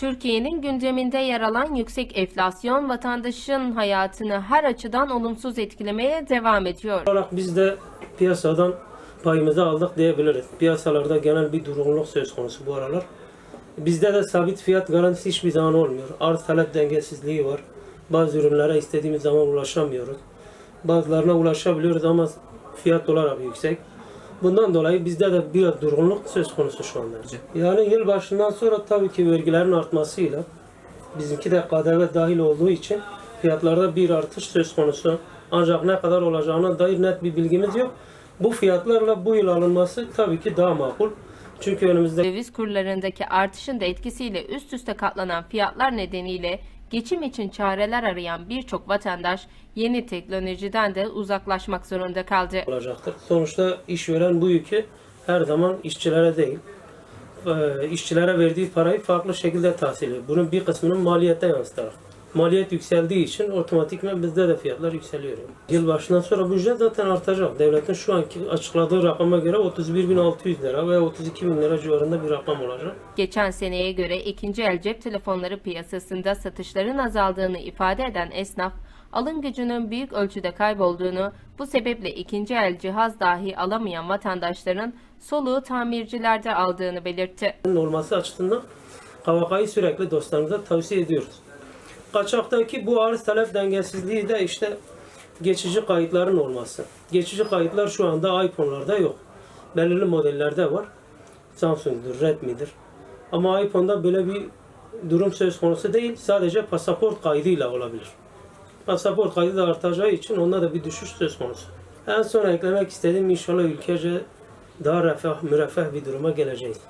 Türkiye'nin gündeminde yer alan yüksek enflasyon vatandaşın hayatını her açıdan olumsuz etkilemeye devam ediyor. olarak biz de piyasadan payımızı aldık diyebiliriz. Piyasalarda genel bir durgunluk söz konusu bu aralar. Bizde de sabit fiyat garantisi hiçbir zaman olmuyor. Arz talep dengesizliği var. Bazı ürünlere istediğimiz zaman ulaşamıyoruz. Bazılarına ulaşabiliyoruz ama fiyat olarak yüksek. Bundan dolayı bizde de biraz durgunluk söz konusu şu anda. Yani yıl başından sonra tabii ki vergilerin artmasıyla bizimki de KDV dahil olduğu için fiyatlarda bir artış söz konusu. Ancak ne kadar olacağına dair net bir bilgimiz yok. Bu fiyatlarla bu yıl alınması tabii ki daha makul. Çünkü önümüzde Döviz kurlarındaki artışın da etkisiyle üst üste katlanan fiyatlar nedeniyle geçim için çareler arayan birçok vatandaş yeni teknolojiden de uzaklaşmak zorunda kaldı. olacaktır. Sonuçta işveren bu yükü her zaman işçilere değil, e, işçilere verdiği parayı farklı şekilde tahsil ediyor. Bunun bir kısmının maliyette yansıtarak. Maliyet yükseldiği için otomatikman bizde de fiyatlar yükseliyor. Yıl başından sonra bu ücret zaten artacak. Devletin şu anki açıkladığı rakama göre 31.600 lira veya 32.000 lira civarında bir rakam olacak. Geçen seneye göre ikinci el cep telefonları piyasasında satışların azaldığını ifade eden esnaf, alım gücünün büyük ölçüde kaybolduğunu, bu sebeple ikinci el cihaz dahi alamayan vatandaşların soluğu tamircilerde aldığını belirtti. olması açısından Kavakayı sürekli dostlarımıza tavsiye ediyoruz. Kaçaktaki bu arz talep dengesizliği de işte geçici kayıtların olması. Geçici kayıtlar şu anda iPhone'larda yok. Belirli modellerde var. Samsung'dur, Redmi'dir. Ama iPhone'da böyle bir durum söz konusu değil. Sadece pasaport kaydıyla olabilir. Pasaport kaydı da artacağı için onda da bir düşüş söz konusu. En son eklemek istediğim inşallah ülkece daha refah, müreffeh bir duruma geleceğiz.